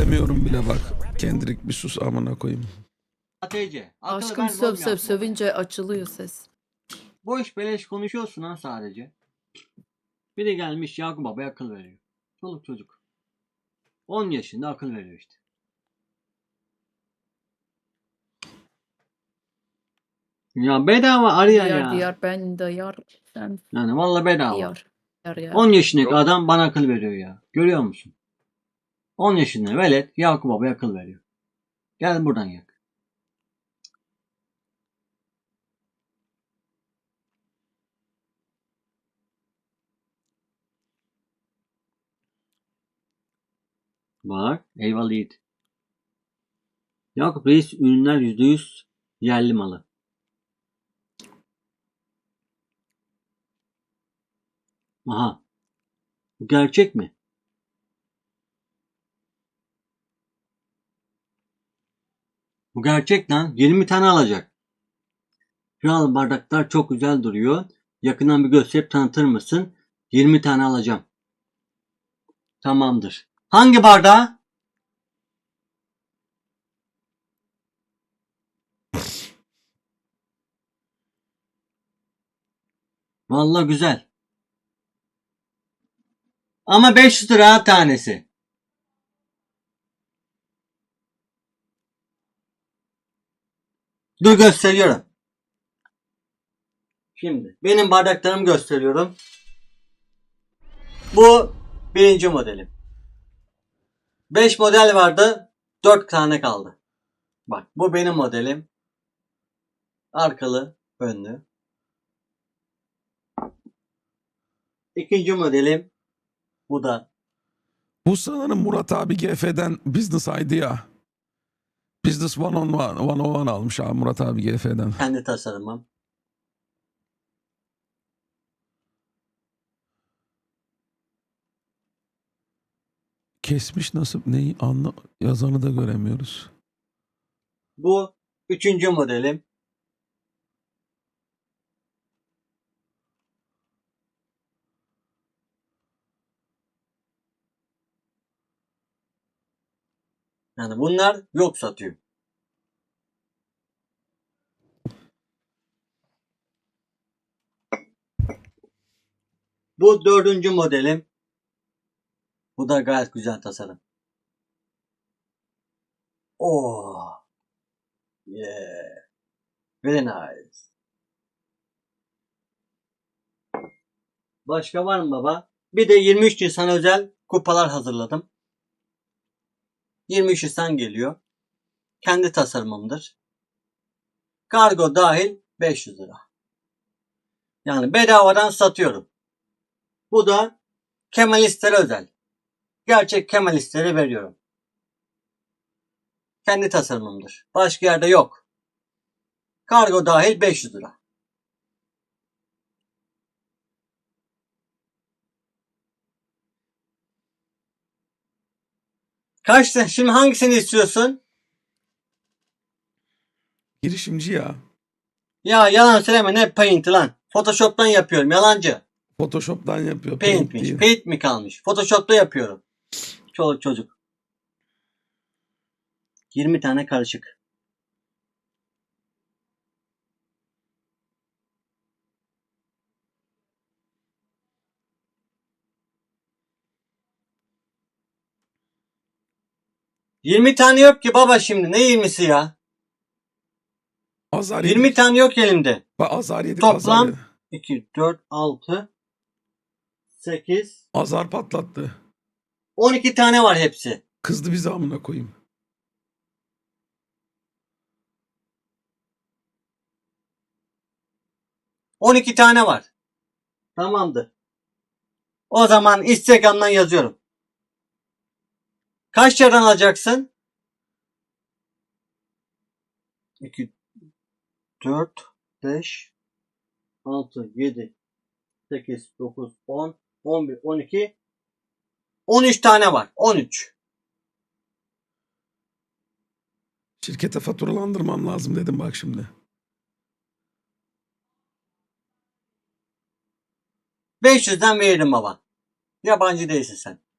Sövemiyorum bile bak. Kendrick bir sus amına koyayım. ATC. Aşkım söv söv yapma. sövünce açılıyor ses. Boş beleş konuşuyorsun ha sadece. Biri gelmiş Yakup Baba'ya akıl veriyor. Çoluk çocuk. 10 yaşında akıl veriyor işte. Ya bedava arıyor Diyar ya. diyar ben de yar sen Yani valla bedava. diyar. Yar ya. 10 yaşındaki adam bana akıl veriyor ya. Görüyor musun? 10 yaşında velet Yakup Baba'ya akıl veriyor. Gel buradan yak. Bak eyvallah Yiğit. Yakup Reis ürünler %100 yerli malı. Aha. Bu gerçek mi? Bu gerçek lan. 20 tane alacak. An bardaklar çok güzel duruyor. Yakından bir gösterip tanıtır mısın? 20 tane alacağım. Tamamdır. Hangi bardağı? Vallahi güzel. Ama 500 lira tanesi. Dur gösteriyorum. Şimdi benim bardaklarımı gösteriyorum. Bu birinci modelim. 5 model vardı. 4 tane kaldı. Bak bu benim modelim. Arkalı, önlü. İkinci modelim. Bu da Bu sanırım Murat abi GF'den Business Idea. Business 101, 101 almış abi Murat abi GF'den. kendi tasarımım. Kesmiş nasıl neyi anla yazanı da göremiyoruz. Bu üçüncü modelim. Yani bunlar yok satıyor. Bu dördüncü modelim. Bu da gayet güzel tasarım. Oh. Yeah. Very nice. Başka var mı baba? Bir de 23 Nisan özel kupalar hazırladım. 23 Nisan geliyor. Kendi tasarımımdır. Kargo dahil 500 lira. Yani bedavadan satıyorum. Bu da Kemalistlere özel. Gerçek Kemalistleri veriyorum. Kendi tasarımımdır. Başka yerde yok. Kargo dahil 500 lira. Kaç tane? Şimdi hangisini istiyorsun? Girişimci ya. Ya yalan söyleme ne paint lan. Photoshop'tan yapıyorum yalancı. Photoshop'tan yapıyor. Paint'miş. değil. Paint mi kalmış? Photoshop'ta yapıyorum. Çoluk çocuk. 20 tane karışık. Yirmi tane yok ki baba şimdi. Ne yirmisi ya? Azar yedik. 20 tane yok elimde. Bak azar yedik. Toplam- yedik. 2, 4, 6, 8, azar patlattı. 12 tane var hepsi. Kızdı bizi amına koyayım. On iki tane var. Tamamdır. O zaman Instagram'dan yazıyorum. Kaç liradan alacaksın? 2, 4, 5, 6, 7, 8, 9, 10, 11, 12, 13 tane var. 13. Şirkete faturalandırmam lazım dedim bak şimdi. 500'den veririm baba. Yabancı değilsin sen.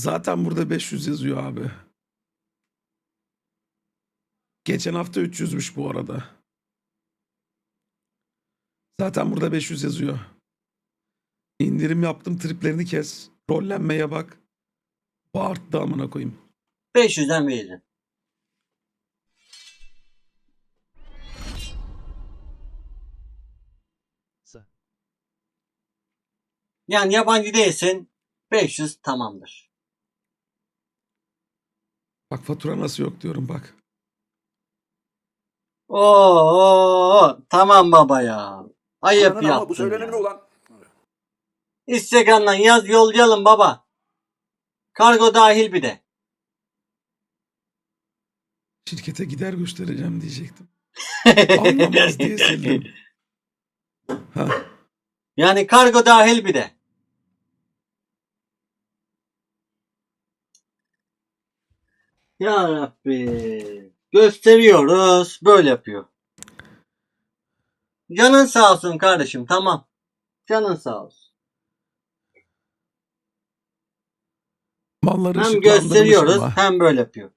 Zaten burada 500 yazıyor abi. Geçen hafta 300'müş bu arada. Zaten burada 500 yazıyor. İndirim yaptım triplerini kes. Rollenmeye bak. Bağırttı amına koyayım. 500'den vereceğim. Sa- Yani yabancı değilsin. 500 tamamdır. Bak fatura nasıl yok diyorum bak. Oo, tamam baba ya. Ayıp Anladın ama bu yaptın söylenir mi ya. ulan? Instagram'dan yaz yollayalım baba. Kargo dahil bir de. Şirkete gider göstereceğim diyecektim. Anlamaz diye sildim. Ha, Yani kargo dahil bir de. Ya Rabbi. Gösteriyoruz. Böyle yapıyor. Canın sağ olsun kardeşim. Tamam. Canın sağ olsun. malları Hem gösteriyoruz ha. hem böyle yapıyor.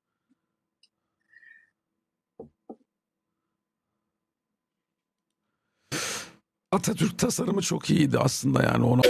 Atatürk tasarımı çok iyiydi aslında yani ona.